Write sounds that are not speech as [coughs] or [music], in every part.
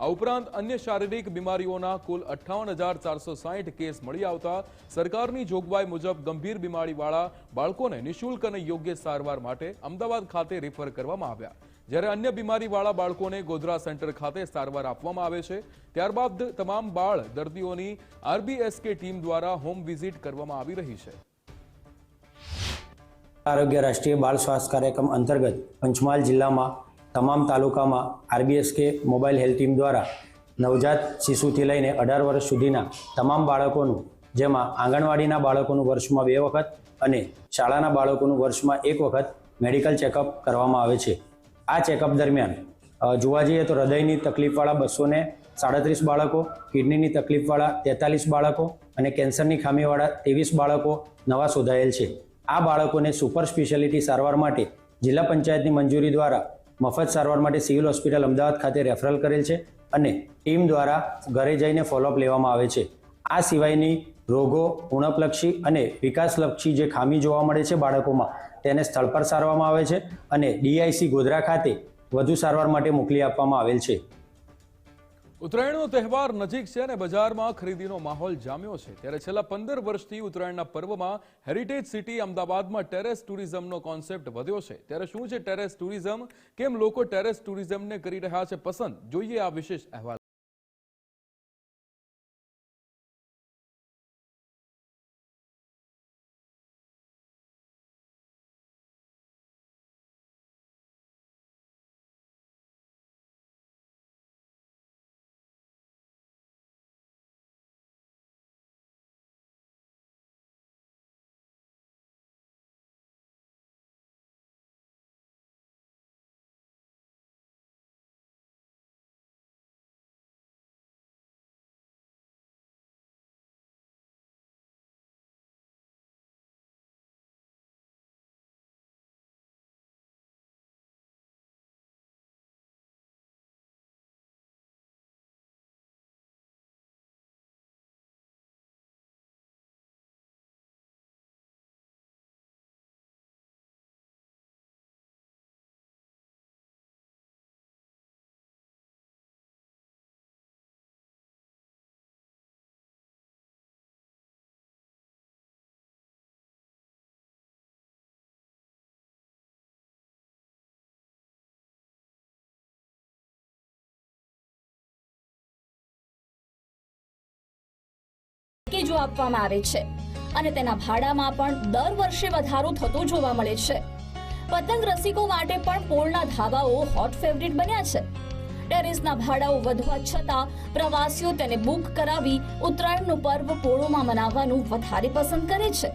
આ ઉપરાંત અન્ય શારીરિક બીમારીઓના કુલ અઠ્ઠાવન હજાર ચારસો સાહીઠ કેસ મળી આવતા સરકારની જોગવાઈ મુજબ ગંભીર બીમારીવાળા બાળકોને નિઃશુલ્ક અને યોગ્ય સારવાર માટે અમદાવાદ ખાતે રેફર કરવામાં આવ્યા. જ્યારે અન્ય બીમારીવાળા બાળકોને ગોધરા સેન્ટર ખાતે સારવાર આપવામાં આવે છે, ત્યારબાદ તમામ બાળ દર્દીઓની આરબીએસકે ટીમ દ્વારા હોમ વિઝિટ કરવામાં આવી રહી છે. આરોગ્ય રાષ્ટ્રીય બાળ સ્વાસ્થ્ય કાર્યક્રમ અંતર્ગત પંચમહાલ જિલ્લામાં તમામ તાલુકામાં આરબીએસકે મોબાઈલ હેલ્થ ટીમ દ્વારા નવજાત શિશુથી લઈને અઢાર વર્ષ સુધીના તમામ બાળકોનું, જેમાં આંગણવાડીના બાળકોનું વર્ષમાં બે વખત અને શાળાના બાળકોનું વર્ષમાં એક વખત મેડિકલ ચેકઅપ કરવામાં આવે છે. આ ચેકઅપ દરમિયાન જોવા જઈએ તો હૃદયની તકલીફવાળા બસોને સાડત્રીસ બાળકો, કિડનીની તકલીફવાળા તેતાલીસ બાળકો અને કેન્સરની ખામીવાળા ત્રેવીસ બાળકો નવા શોધાયેલ છે. આ બાળકોને સુપર સ્પેશિયાલિટી સારવાર માટે જિલ્લા પંચાયતની મંજૂરી દ્વારા મફત સારવાર માટે સિવિલ હોસ્પિટલ અમદાવાદ ખાતે રેફરલ કરેલ છે અને ટીમ દ્વારા ઘરે જઈને ફોલોઅપ લેવામાં આવે છે. આ સિવાયની રોગો, ઉણપલક્ષી અને વિકાસલક્ષી જે ખામી જોવા મળે છે બાળકોમાં, તેને સ્થળ પર સારવામાં આવે છે અને ડીઆઈસી ગોધરા ખાતે વધુ સારવાર માટે મોકલી આપવામાં આવેલ છે. ઉત્તરાયણનો તહેવાર નજીક છે અને બજારમાં ખરીદીનો માહોલ જામ્યો છે. ત્યારે છેલ્લા પંદર વર્ષથી ઉત્તરાયણના પર્વમાં હેરિટેજ સિટી અમદાવાદમાં ટેરેસ ટુરિઝમનો કોન્સેપ્ટ વધ્યો છે. ત્યારે શું છે ટેરેસ ટુરિઝમ કેમ લોકો ટેરેસ ટુરિઝમને કરી રહ્યા છે પસંદ? જોઈએ આ વિશેષ અહેવાલ પેકેજો આપવામાં આવે છે. અને તેના ભાડામાં પણ દર વર્ષે વધારો થતો જોવા મળે છે. પતંગ રસિકો માટે પણ પોળના ધાબાઓ હોટ ફેવરિટ બન્યા છે. ટેરેસના ભાડાઓ વધવા છતાં પ્રવાસીઓ તેને બુક કરાવી ઉત્તરાયણનું પર્વ પોળોમાં મનાવવાનું વધારે પસંદ કરે છે.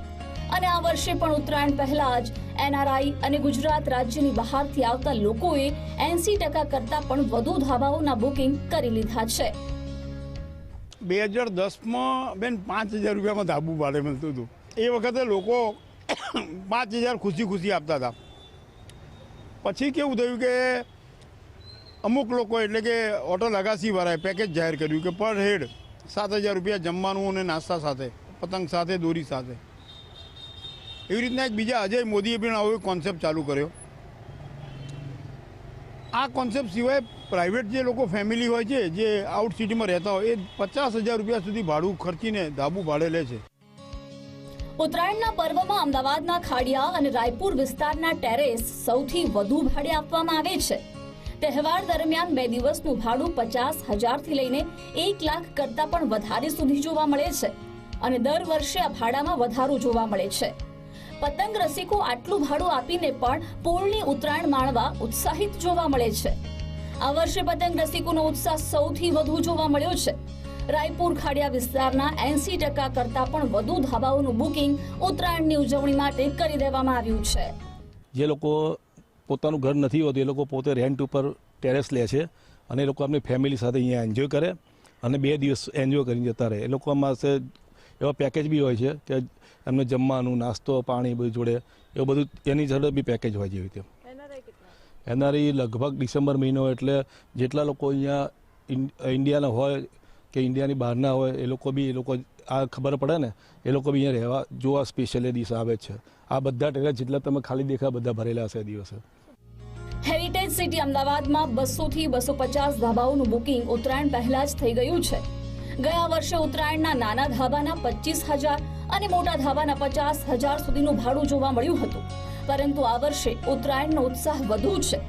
અને આ વર્ષે પણ ઉત્તરાયણ પહેલા જ એનઆરઆઈ અને ગુજરાત રાજ્યની બહારથી આવતા લોકોએ એંસી ટકા કરતાં પણ વધુ ધાબાઓના બુકિંગ કરી લીધા છે. બે હજાર દસમાં બેન પાંચ હજાર રૂપિયામાં ધાબુ ભાડે મળતું હતું એ વખતે લોકો [coughs] પાંચ હજાર ખુશી ખુશી આપતા હતા. પછી કેવું થયું કે અમુક લોકો એટલે કે હોટલ લગાસી વાળાએ પેકેજ જાહેર કર્યું કે પર હેડ સાત હજાર રૂપિયા જમવાનું અને નાસ્તા સાથે, પતંગ સાથે, દોરી સાથે. એવી રીતના એક બીજા અજય મોદીએ પણ આવો કોન્સેપ્ટ ચાલુ કર્યો. આ કોન્સેપ્ટ સિવાય પ્રાઇવેટ જે લોકો ફેમિલી હોય છે, જે આઉટ સિટીમાં રહેતા હોય, એ પચાસ હજાર રૂપિયા સુધી ભાડું ખર્ચીને ધાબુ ભાડે લે છે. ઉત્તરાયણના પર્વમાં અમદાવાદના ખાડિયા અને રાયપુર વિસ્તારના ટેરેસ સૌથી વધુ ભાડે આપવામાં આવે છે. તહેવાર દરમિયાન બે દિવસનું ભાડું પચાસ હજારથી લઈને એક લાખ કરતાં પણ વધારે સુધી જોવા મળે છે. અને દર વર્ષે આ ભાડામાં વધારો જોવા મળે છે. પતંગ રસિકો આટલું ભાડું આપીને પણ પોળની ઉત્તરાયણ માણવા ઉત્સાહિત જોવા મળે છે. આ વર્ષે પતંગ રસિકોનો ઉત્સાહ સૌથી વધુ જોવા મળ્યો છે. રાયપુર ખાડિયા વિસ્તારના એંસી ટકા કરતાં પણ વધુ ધાબાઓનું બુકિંગ ઉત્તરાયણની ઉજવણી માટે કરી દેવામાં આવ્યું છે. જે લોકો પોતાનું ઘર નથી હોતું, એ લોકો પોતે રેન્ટ ઉપર ટેરેસ લે છે અને એ લોકો આપણી ફેમિલી સાથે અહીંયા એન્જોય કરે અને બે દિવસ એન્જોય કરીને જતા રહે. એ લોકો પાસે એવા પેકેજ બી હોય છે કે એમને જમવાનું નાસ્તો પાણી બધું જોડે એવું બધું એની જોડે બી પેકેજ હોય જેવી રીતે એનઆરઆઈ લગભગ ડિસેમ્બર મહિનો એટલે જેટલા લોકો અહીંયા ઇન્ડિયાના હોય કે ઇન્ડિયાની બહારના હોય એ લોકો બી એ લોકો આ ખબર પડે ને એ લોકો બી અહીંયા રહેવા જોવા સ્પેશિયલ દિવસ આવે છે. આ બધા ટેરેસ જેટલા તમે ખાલી દેખા બધા ભરેલા હશે દિવસે. હેરિટેજ સિટી અમદાવાદમાં બસોથી બસો પચાસ ધાબાઓનું બુકિંગ ઉત્તરાયણ પહેલા જ થઈ ગયું છે. ગયા વર્ષે ઉત્તરાયણના નાના ધાબાના પચીસ હજાર અને મોટા ધાબાના પચાસ હજાર સુધીનું ભાડું જોવા મળ્યું હતું. પરંતુ આ વર્ષે ઉત્તરાયણનો ઉત્સાહ વધુ છે.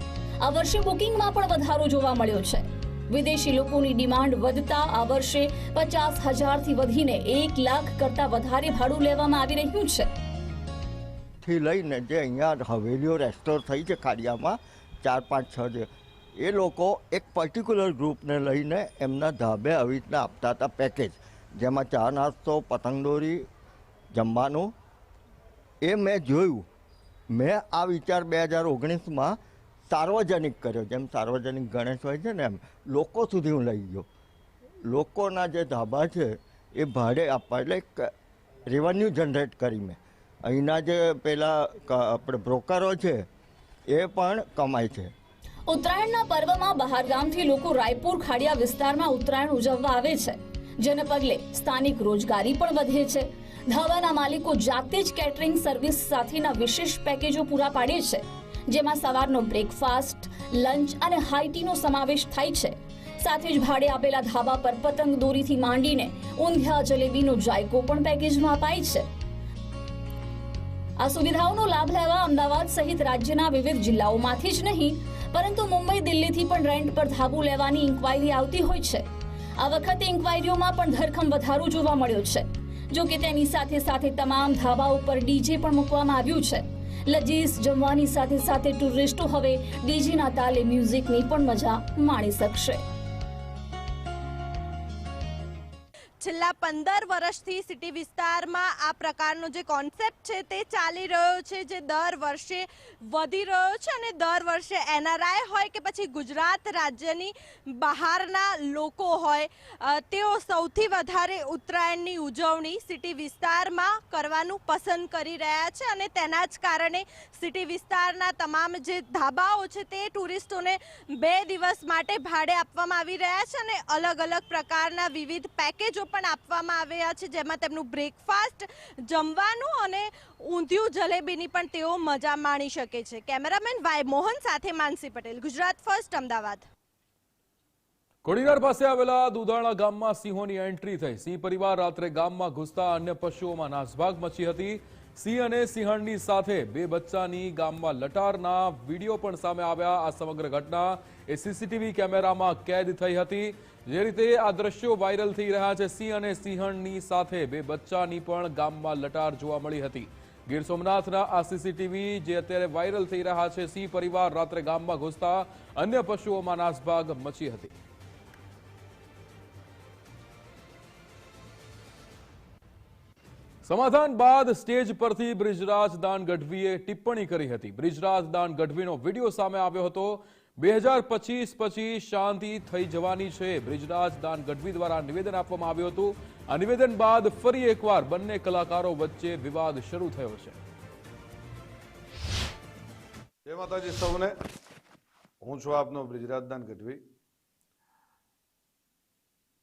આ વર્ષે બુકિંગમાં પણ વધારો જોવા મળ્યો છે. વિદેશી લોકોની ડિમાન્ડ વધતા આ વર્ષે પચાસ હજારથી વધીને એક લાખ કરતા વધારે ભાડું લેવામાં આવી રહ્યું છે. થી લઈને જે અહીંયા હવેલીઓ રેસ્ટોર થઈ છે ખાડિયામાં, ચાર પાંચ છ જે, એ લોકો એક પર્ટિક્યુલર ગ્રુપને લઈને એમના ધાબે આવી રીતના આપતા હતા પેકેજ જેમાં ચા નાસ્તો, પતંગદોરી જમવાનું? એ મેં જોયું. મેં આ વિચાર બે હજાર ઓગણીસમાં સાર્વજનિક કર્યો. જેમ સાર્વજનિક ગણેશ હોય છે ને એમ, લોકો સુધી હું લઈ ગયો. લોકોના જે ધાબા છે, એ ભાડે આપવા, એટલે રેવન્યુ જનરેટ કરી મેં. અહીંના જે પેલા આપણે બ્રોકરો છે, એ પણ કમાય છે. ઉત્તરાયણના પર્વમાં બહારગામથી લોકો રાયપુર ખાડિયા વિસ્તારમાં ઉત્તરાયણ ઉજવવા આવે છે. જેને પગલે સ્થાનિક રોજગારી પણ વધે છે. ધાબાના માલિકો જાતે જ કેટરિંગ સર્વિસ સાથેના વિશેષ પેકેજો પૂરા પાડે છે, જેમાં સવારનો બ્રેકફાસ્ટ લંચ અને હાઈટીનો સમાવેશ થાય છે. સાથે જ ભાડે આપેલા ધાબા પર પતંગ દોરીથી માંડીને ઊંધિયા જલેબીનો જાયકો પણ પેકેજમાં અપાય છે. આ સુવિધાઓનો લાભ લેવા અમદાવાદ સહિત રાજ્યના વિવિધ જિલ્લાઓમાંથી જ નહીં, પરંતુ મુંબઈ દિલ્હીથી પણ રેન્ટ પર ધાબુ લેવાની ઇન્ક્વાયરી આવતી હોય છે. આ વખતે ઇન્ક્વાયરીઓમાં પણ ધરખમ વધારો જોવા મળ્યો છે. જો કે તેની સાથે સાથે તમામ ધાબા ઉપર ડીજે પણ મૂકવામાં આવ્યું છે. લજીઝ જમવાની સાથે સાથે ટુરિસ્ટો હવે ડીજેના તાલે મ્યુઝિકની પણ મજા માણી શકશે. છેલ્લા પંદર વર્ષથી સિટી વિસ્તારમાં આ પ્રકારનો જે કોન્સેપ્ટ છે તે ચાલી રહ્યો છે, જે દર વર્ષે વધી રહ્યો છે અને દર વર્ષે એનઆરઆઈ હોય કે પછી ગુજરાત રાજ્યની બહારના લોકો હોય તેઓ સૌથી વધારે ઉત્તરાયણની ઉજવણી સિટી વિસ્તારમાં કરવાનું પસંદ કરી રહ્યા છે અને તેના જ કારણે સિટી વિસ્તારના તમામ જે ધાબાઓ છે તે ટુરિસ્ટોને બે દિવસ માટે ભાડે આપવામાં આવી રહ્યા છે અને અલગ અલગ પ્રકારના વિવિધ પેકેજો પણ આપવામાં આવ્યા છે, જેમાં તેમનું બ્રેકફાસ્ટ જમવાનું અને ઊંધિયું જલેબીની પણ તેઓ મજા માણી શકે છે. કેમેરામેન વાય મોહન સાથે માનસી પટેલ, ગુજરાત ફર્સ્ટ, અમદાવાદ. કોડીનાર પાસે આવેલા દુધાણા ગામમાં સિંહોની એન્ટ્રી થઈ. સિંહ પરિવાર રાત્રે ગામમાં ઘૂસતા અન્ય પશુઓમાં નાસભાગ મચી હતી. સિંહ અને સિંહણની સાથે બે બચ્ચાની ગામમાં લટારના વીડિયો પણ સામે આવ્યા. આ સમગ્ર ઘટના એ સીસીટીવી કેમેરામાં કેદ થઈ હતી. જે રીતે આ દ્રશ્યો વાયરલ થઈ રહ્યા છે, સિંહ અને સિંહણની સાથે બે બચ્ચાની પણ ગામમાં લટાર જોવા મળી હતી. ગીર સોમનાથના આ સીસીટીવી જે અત્યારે વાયરલ થઈ રહ્યા છે, સિંહ પરિવાર રાત્રે ગામમાં ઘૂસતા અન્ય પશુઓમાં નાસભાગ મચી હતી. સમાધાન બાદ સ્ટેજ પરથી બ્રિજરાજ દાન ગઢવીએ ટિપ્પણી કરી હતી. બ્રિજરાજ દાન ગઢવીનો વીડિયો સામે આવ્યો હતો. બે હજાર પચીસ પછી શાંતિ થઈ જવાની છે. બ્રિજરાજ દાન ગઢવી દ્વારા નિવેદન આપવામાં આવ્યું હતું. આ નિવેદન બાદ ફરી એકવાર બંને કલાકારો વચ્ચે વિવાદ શરૂ થયો છે. જય માતાજી સૌને. હું છું આપનો બ્રિજરાજદાન ગઢવી.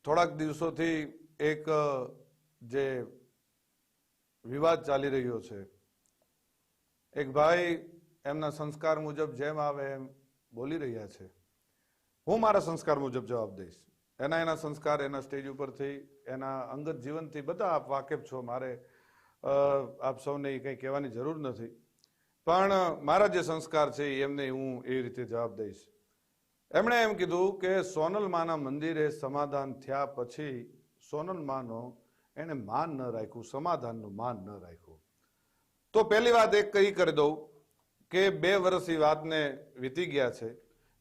થોડાક દિવસોથી એક જે વિવાદ ચાલી રહ્યો છે. એક ભાઈ એમના સંસ્કાર મુજબ જેમ આવે એમ બોલી રહ્યા છે. હું મારા સંસ્કાર મુજબ જવાબ દઈશ. એના એના સંસ્કાર એના સ્ટેજ ઉપરથી એના અંગત જીવનથી બધા આપ વાકેફ છો. મારે આપ સૌને કંઈ કહેવાની જરૂર નથી. પણ મારા જે સંસ્કાર છે એમને હું એ રીતે જવાબ દઈશ. એમણે એમ કીધું કે સોનલ માના મંદિરે સમાધાન થયા પછી સોનલ માનો એને માન ન રાખ્યું, સમાધાનનું માન ન રાખ્યું. તો પહેલી વાત એક કહી કરી દઉં. કે બે વર્ષ એ વાતને વીતી ગયા છે.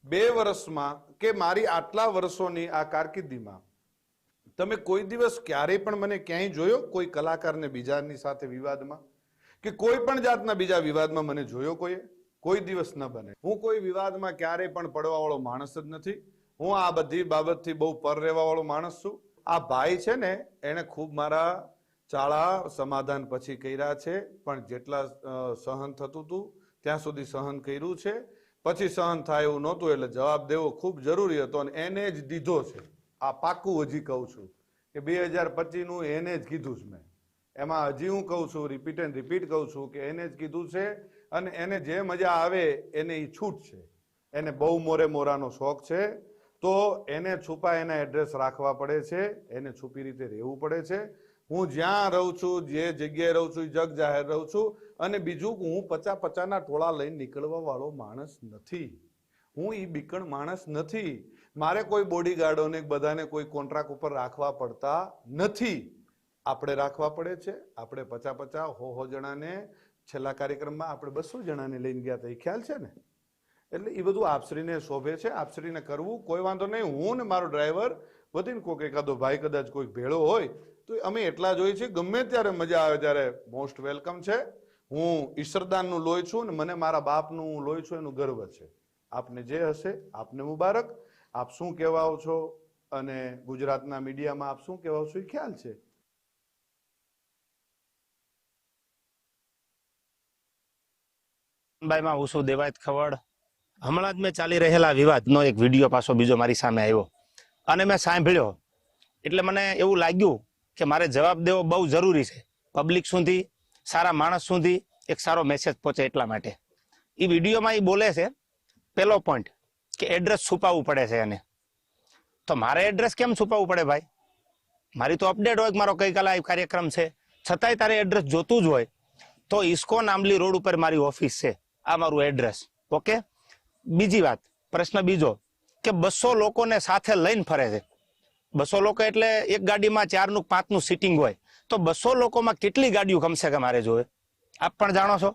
બે વર્ષમાં કે મારી આટલા વર્ષોની આ કારકિર્દીમાં તમે કોઈ દિવસ ક્યારેય પણ મને ક્યાંય જોયો? કોઈ કલાકારને બીજાની સાથે વિવાદમાં? કે કોઈ પણ જાતના બીજા વિવાદમાં મને જોયો કોઈએ? કોઈ દિવસ ન બને. હું કોઈ વિવાદમાં ક્યારેય પણ પડવાવાળો માણસ જ નથી. હું આ બધી બાબતથી બહુ પર રહેવાવાળો માણસ છું. આ ભાઈ છે ને, એણે ખૂબ મારા ચાળા સમાધાન પછી કર્યા છે. પણ જેટલા સહન થતું હતું ત્યાં સુધી સહન કર્યું છે. પછી સહન થાય એવું નહોતું એટલે જવાબ દેવો ખૂબ જરૂરી હતો અને એને જ દીધો છે. આ પાકું હજી કહું છું કે બે હજાર પચીસનું એને જ કીધું છે મેં. એમાં હજી હું કહું છું રિપીટ એન્ડ રિપીટ કહું છું કે એને જ કીધું છે અને એને જે મજા આવે એને એ છૂટ છે. એને બહુ મોરે મોરાનો શોખ છે. તો એને છુપા એના એડ્રેસ રાખવા પડે છે. એને છુપી રીતે રહેવું પડે છે. હું જ્યાં રહું છું, જે જગ્યાએ રહું છું જગ જાહેર રહું છું અને બીજું હું પચા પચાના ટોળા લઈને નીકળવા વાળો માણસ નથી. હું એ બીકણ માણસ નથી. મારે કોઈ બોડીગાર્ડોને બધાને કોઈ કોન્ટ્રાક્ટ ઉપર રાખવા પડતા નથી. આપણે રાખવા પડે છે. આપણે પચા પચા હો હો જણાને છેલ્લા કાર્યક્રમમાં આપણે બસો જણાને લઈને ગયા હતા. એ ખ્યાલ છે ને? એટલે એ બધું આપશ્રીને શોભે છે. આપશ્રીને કરવું કોઈ વાંધો નહીં. હું ને મારો ડ્રાઈવર વધીને કોઈક એકાદો ભાઈ કદાચ કોઈક ભેળો હોય, તો અમે એટલા જોઈએ છીએ. ગમે ત્યારે મજા આવે ત્યારે મોસ્ટ વેલકમ છે. હું ઈશ્વરદાનનું લોહી છું ને મને મારા બાપનું લોહી છું, એનું ગર્વ છે. આપને જે હશે, આપને મુબારક. આપ શું કહેવાઓ છો? અને ગુજરાતના મીડિયામાં આપ શું કહેવાઓ છો? એ ખ્યાલ છે. મુંબઈમાં હું છું દેવાયત ખવડ. હમણાં જ મેં ચાલી રહેલા વિવાદનો એક વીડિયો પાછો બીજો મારી સામે આવ્યો. અને મેં સાંભળ્યો. એટલે મને એવું લાગ્યું કે મારે જવાબ દેવો બહુ જરૂરી છે. પબ્લિક સુધી સારા માણસ સુધી એક સારો મેસેજ પહોંચે એટલા માટે. એ વિડીયોમાં એ બોલે છે, પેલો પોઈન્ટ કે એડ્રેસ છુપાવવું પડે છે એને. તો મારે એડ્રેસ કેમ છુપાવવું પડે ભાઈ? મારી તો અપડેટ હોય મારો ગઈકાલે આ કાર્યક્રમ છે. છતાંય તારે એડ્રેસ જોતું જ હોય, તો ઇસ્કોન આંબલી રોડ ઉપર મારી ઓફિસ છે. આ મારું એડ્રેસ ઓકે? બીજી વાત, પ્રશ્ન બીજો, કે બસો લોકોને સાથે લઈને ફરે છે. બસો લોકો એટલે એક ગાડીમાં ચારનું, પાંચનું સીટિંગ હોય. તો બસો લોકોમાં કેટલી ગાડીઓ કમસે કમ મારે જોવે? આપ પણ જાણો છો.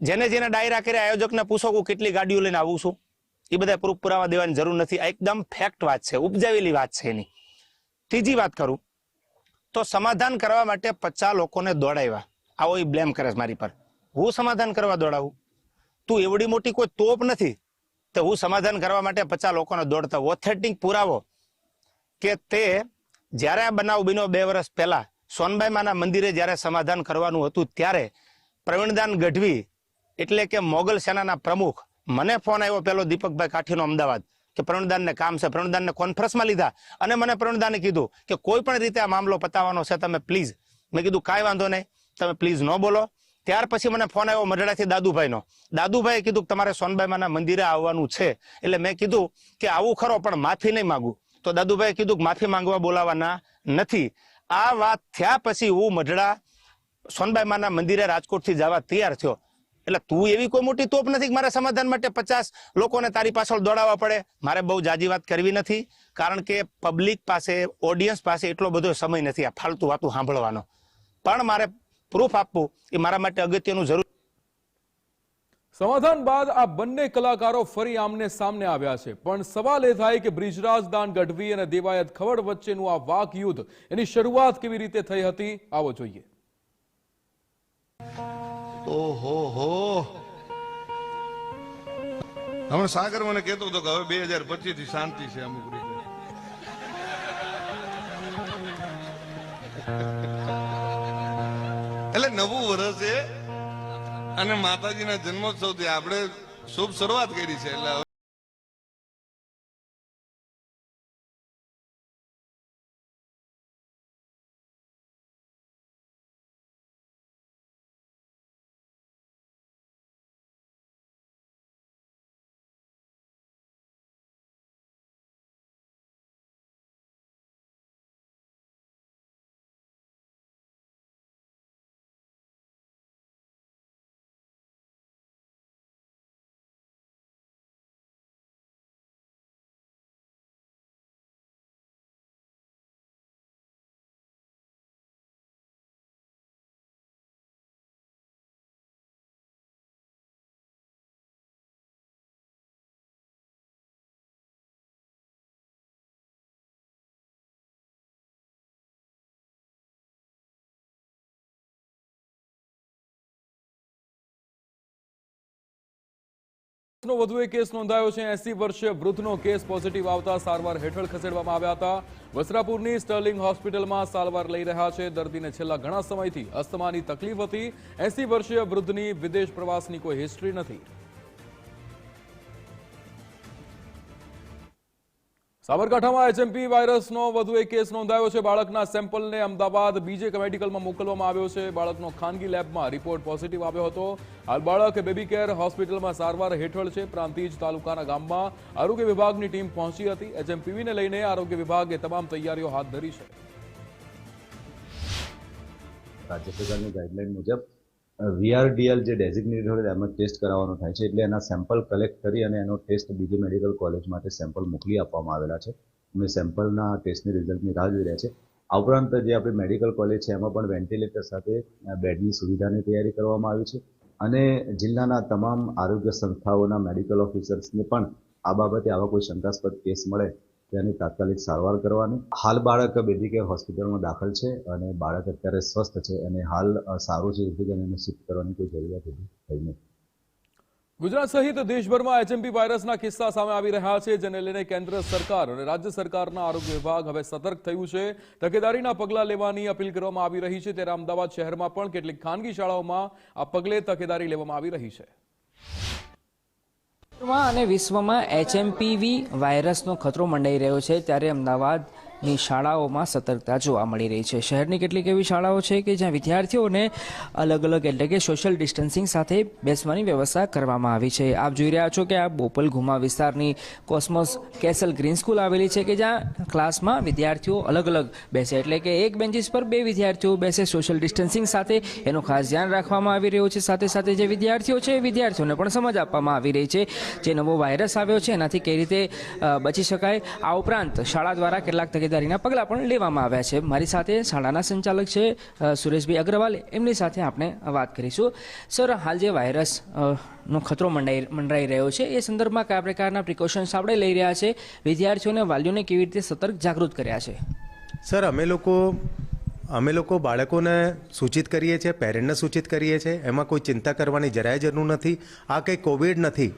જેને જેને ડાયરા કરે આયોજકને પૂછો કે હું કેટલી ગાડીઓ લઈને આવું છું, એ બધા પ્રૂફ પુરાવા દેવાની જરૂર નથી. આ એકદમ ફેક્ટ વાત છે, ઉપજાવેલી વાત છે એની. ત્રીજી વાત કરું, તો સમાધાન કરવા માટે પચાસ લોકોને દોડાવ્યા. આવો એ બ્લેમ કરે મારી પર. હું સમાધાન કરવા દોડાવું? તું એવડી મોટી કોઈ તોપ નથી, તો હું સમાધાન કરવા માટે પચાસ લોકોને દોડતા ઓથેન્ટિક પુરાવો કે તે જ્યારે આ બનાવ બન્યો બે વર્ષ પહેલા સોનબાઈ માના મંદિરે જ્યારે સમાધાન કરવાનું હતું ત્યારે પ્રવીણદાન ગઢવી એટલે કે મોગલ સેનાના પ્રમુખ, મને ફોન આવ્યો પેલો દીપકભાઈ કાઠીનો અમદાવાદ કે પ્રવીણદાનને કામ છે, પ્રવીણદાનને કોન્ફરન્સમાં લીધા અને મને પ્રવીણદાને કીધું કે કોઈ પણ રીતે આ મામલો પતાવવાનો છે તમે પ્લીઝ. મેં કીધું, કાંઈ વાંધો નહીં, તમે પ્લીઝ ન બોલો. ત્યાર પછી મને ફોન આવ્યો મઢડાથી દાદુભાઈનો. દાદુભાઈએ કીધું કે તમારે સોનબાઈમાના મંદિરે આવવાનું છે. એટલે મેં કીધું કે આવું ખરો, પણ માફી નહીં માગું. તો દાદુભાઈએ કીધું કે માફી માંગવા બોલાવાના નથી. આ વાત થયા પછી હું મઢડા સોનબાઈમાના મંદિરે રાજકોટથી જવા તૈયાર થયો. એટલે તું એવી કોઈ મોટી તોપ નથી કે મારે સમાધાન માટે પચાસ લોકોને તારી પાછળ દોડાવવા પડે. મારે બહુ જાજી વાત કરવી નથી, કારણ કે પબ્લિક પાસે ઓડિયન્સ પાસે એટલો બધો સમય નથી આ ફાલતુ વાતું સાંભળવાનો. પણ મારે પ્રૂફ આપવું એ મારા માટે અગત્યનું જરૂર સમાધાન બાદ આ બંને કલાકારો ફરી આમને સામને આવ્યા છે. પણ સવાલ એ થાય કે બ્રિજરાજ દાન ગઢવી અને દેવાયત ખવડ વચ્ચેનું આ વાક યુદ્ધ એની શરૂઆત કેવી રીતે થઈ હતી, આવો જોઈએ. હમણાં સાગર મને કહેતો હતો કે હવે બે હજાર પચીસથી શાંતિ છે અમુક એટલે નવું વર્ષ અને માતાજીના જન્મોત્સવથી આપણે શુભ શરૂઆત કરી છે એટલે નો વધુ એક કેસ નોંધાયો છે. એસી વર્ષીય વૃદ્ધનો કેસ પોઝિટિવ આવતા સારવાર હેઠળ ખસેડવામાં આવ્યા હતા. વસ્ત્રાપુરની સ્ટર્લિંગ હોસ્પિટલમાં સારવાર લઈ રહ્યા છે. દર્દીને છેલ્લા ઘણા સમયથી અસ્થમાની તકલીફ હતી. એસી વર્ષીય વૃદ્ધની વિદેશ પ્રવાસની કોઈ હિસ્ટ્રી નથી. સાબરકાંઠામાં એચએમપી વાયરસનો વધુ એક કેસ નોંધાયો છે. બાળકના સેમ્પલને અમદાવાદ બીજે મેડિકલમાં મોકલવામાં આવ્યો છે. બાળકનો ખાનગી લેબમાં રિપોર્ટ પોઝિટિવ આવ્યો હતો. હાલ બાળક બેબી કેર હોસ્પિટલમાં સારવાર હેઠળ છે. પ્રાંતિજ તાલુકાના ગામમાં આરોગ્ય વિભાગની ટીમ પહોંચી હતી. એચએમપીવીને લઈને આરોગ્ય વિભાગે તમામ તૈયારીઓ હાથ ધરી છે. રાજ્ય સરકારની ગાઈડલાઈન મુજબ વીઆરડીએલ જે ડેઝિગ્નેટેડ હોય, એમાં ટેસ્ટ કરાવવાનો થાય છે. એટલે એના સેમ્પલ કલેક્ટ કરી અને એનો ટેસ્ટ બીજી મેડિકલ કોલેજ માટે સેમ્પલ મોકલી આપવામાં આવેલા છે. અમે સેમ્પલના ટેસ્ટની રિઝલ્ટની રાહ જોઈ રહ્યા છે. આ ઉપરાંત જે આપણી મેડિકલ કોલેજ છે, એમાં પણ વેન્ટિલેટર સાથે બેડની સુવિધાની તૈયારી કરવામાં આવી છે. અને જિલ્લાના તમામ આરોગ્ય સંસ્થાઓના મેડિકલ ઓફિસર્સને પણ આ બાબતે આવા કોઈ શંકાસ્પદ કેસ મળે તેની તાત્કાલિક સારવાર કરવાની. હાલ બાળક બેબી કેર હોસ્પિટલમાં દાખલ છે અને બાળક અત્યારે સ્વસ્થ છે અને હાલ સારું છે એટલે એને શિફ્ટ કરવાની કોઈ જરૂરિયાત ઊભી થઈ નથી. ગુજરાત સહિત દેશભરમાં એચએમપી વાયરસના કિસ્સા સામે આવી રહ્યા છે, જેને લઈને કેન્દ્ર સરકાર અને રાજ્ય સરકારના આરોગ્ય વિભાગ હવે સતર્ક થયું છે. તકેદારીના પગલાં લેવાની અપીલ કરવામાં આવી રહી છે. ત્યારે અમદાવાદ શહેરમાં પણ કેટલીક ખાનગી શાળાઓમાં આ પગલે તકેદારી લેવામાં આવી રહી છે. અને વિશ્વમાં એચએમપીવી વાયરસનો ખતરો મંડાઈ રહ્યો છે ત્યારે અમદાવાદની શાળાઓમાં સતર્કતા જોવા મળી રહી છે. શહેરની કેટલીક એવી શાળાઓ છે કે જ્યાં વિદ્યાર્થીઓને અલગ અલગ એટલે કે સોશિયલ ડિસ્ટન્સિંગ સાથે બેસવાની વ્યવસ્થા કરવામાં આવી છે. આપ જોઈ રહ્યા છો કે આ બોપલ ઘુમા વિસ્તારની કોસ્મોસ કેસલ ગ્રીન સ્કૂલ આવેલી છે કે જ્યાં ક્લાસમાં વિદ્યાર્થીઓ અલગ અલગ બેસે. એટલે કે એક બેન્ચીસ પર બે વિદ્યાર્થીઓ બેસે. સોશિયલ ડિસ્ટન્સિંગ સાથે એનું ખાસ ધ્યાન રાખવામાં આવી રહ્યું છે. સાથે સાથે જે વિદ્યાર્થીઓ છે, એ વિદ્યાર્થીઓને પણ સમજ આપવામાં આવી રહી છે જે નવો વાયરસ આવ્યો છે. એનાથી કઈ રીતે બચી શકાય? આ ઉપરાંત શાળા દ્વારા કેટલાક તકેદારીના પગલાં પણ લેવામાં આવ્યા છે. મારી સાથે શાળાના સંચાલક છે સુરેશભાઈ અગ્રવાલ. એમની સાથે આપણે વાત કરીશું. સર, હાલ જે વાયરસ નો ખતરો મંડાઈ, મંડરાઈ રહ્યો છે, એ સંદર્ભમાં કયા પ્રકારના પ્રિકોશન્સ આપણે લઈ રહ્યા છે? વિદ્યાર્થીઓને, વાલીઓને કેવી રીતે સતર્ક જાગૃત કર્યા છે? સર, અમે લોકો અમે લોકો બાળકોને સૂચિત કરીએ છીએ પેરેન્ટને સૂચિત કરીએ છીએ. એમાં કોઈ ચિંતા કરવાની જરાય જરૂર નથી. આ કંઈ કોવિડ નથી.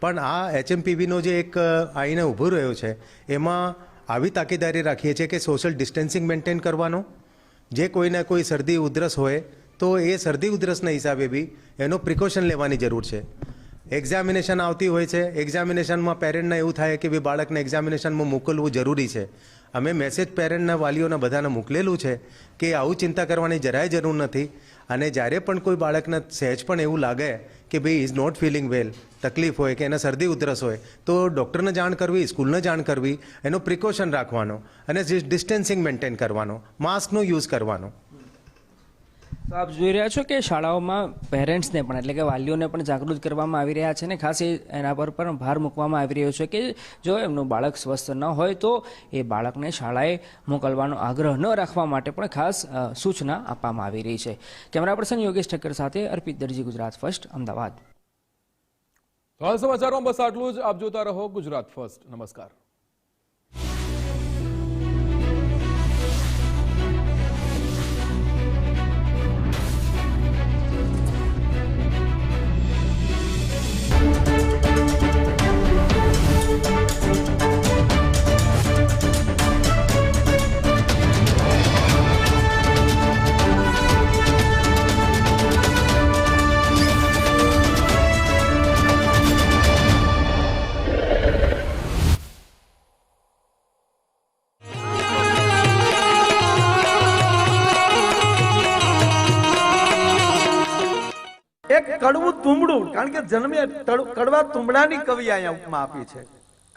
પણ આ એચએમપીવીનો જે એક આઈને ઊભો રહ્યો છે, એમાં આવી તાકીદારી રાખીએ છીએ કે સોશિયલ ડિસ્ટન્સિંગ મેન્ટેન કરવાનો. જે કોઈને કોઈ શરદી, ઉધરસ હોય, તો એ શરદી, ઉધરસના હિસાબે બી એનો પ્રિકોશન લેવાની જરૂર છે. એક્ઝામિનેશન આવતી હોય છે. એક્ઝામિનેશનમાં પેરેન્ટને એવું થાય કે ભાઈ બાળકને એક્ઝામિનેશનમાં મોકલવું જરૂરી છે. અમે મેસેજ પેરેન્ટના વાલીઓના બધાને મોકલેલું છે કે આવું ચિંતા કરવાની જરાય જરૂર નથી. અને જ્યારે પણ કોઈ બાળકને સહેજ પણ એવું લાગે કે ભાઈ ઇઝ નોટ ફિલિંગ વેલ તકલીફ હોય કે એને શરદી ઉધરસ હોય, તો ડૉક્ટરને જાણ કરવી સ્કૂલને જાણ કરવી, એનો પ્રિકોશન રાખવાનો અને ડિસ્ટન્સિંગ મેન્ટેન કરવાનો માસ્કનો યુઝ કરવાનો. તો આપ જોઈ રહ્યા છો કે શાળાઓમાં પેરેન્ટ્સને પણ એટલે કે વાલીઓને પણ જાગૃત કરવામાં આવી રહ્યા છે ને ખાસ એના પર પણ ભાર મૂકવામાં આવી રહ્યો છે કે જો એમનું બાળક સ્વસ્થ ન હોય તો એ બાળકને શાળાએ મોકલવાનો આગ્રહ ન રાખવા માટે પણ ખાસ સૂચના આપવામાં આવી રહી છે. કેમેરા પર્સન યોગેશ ઠક્કર સાથે અર્પિત દરજી ગુજરાત ફર્સ્ટ, અમદાવાદ. હાલ સમાચારમાં બસ આટલું જ. આપ જોતા રહો ગુજરાત ફર્સ્ટ. નમસ્કાર. કડવું તુંબડું, કારણ કે જન્મે કડવા તુંબડાની કવિ અહીંયા ઉપમા આપી છે.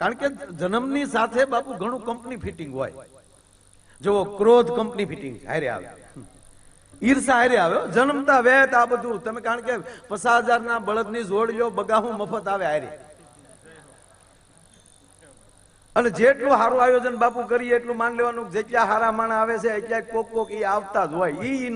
કારણ કે જન્મની સાથે બાપુ ઘણું કંપની ફિટિંગ હોય. જો ક્રોધ કંપની ફિટિંગ હારે આવે. ઈર્ષા હારે આવે જન્મતા વેત આ બધું. તમે કારણ કે પચાસ હજાર ના બળદની જોડ લ્યો, બગાહું મફત આવે હારે અને જેટલું સારું આયોજન બાપુ કરીએ, એટલું માન લેવાનું. જેટલા હારા માણા આવે છે એટલા કોક કોક ઈ આવતા જ હોય. ઈ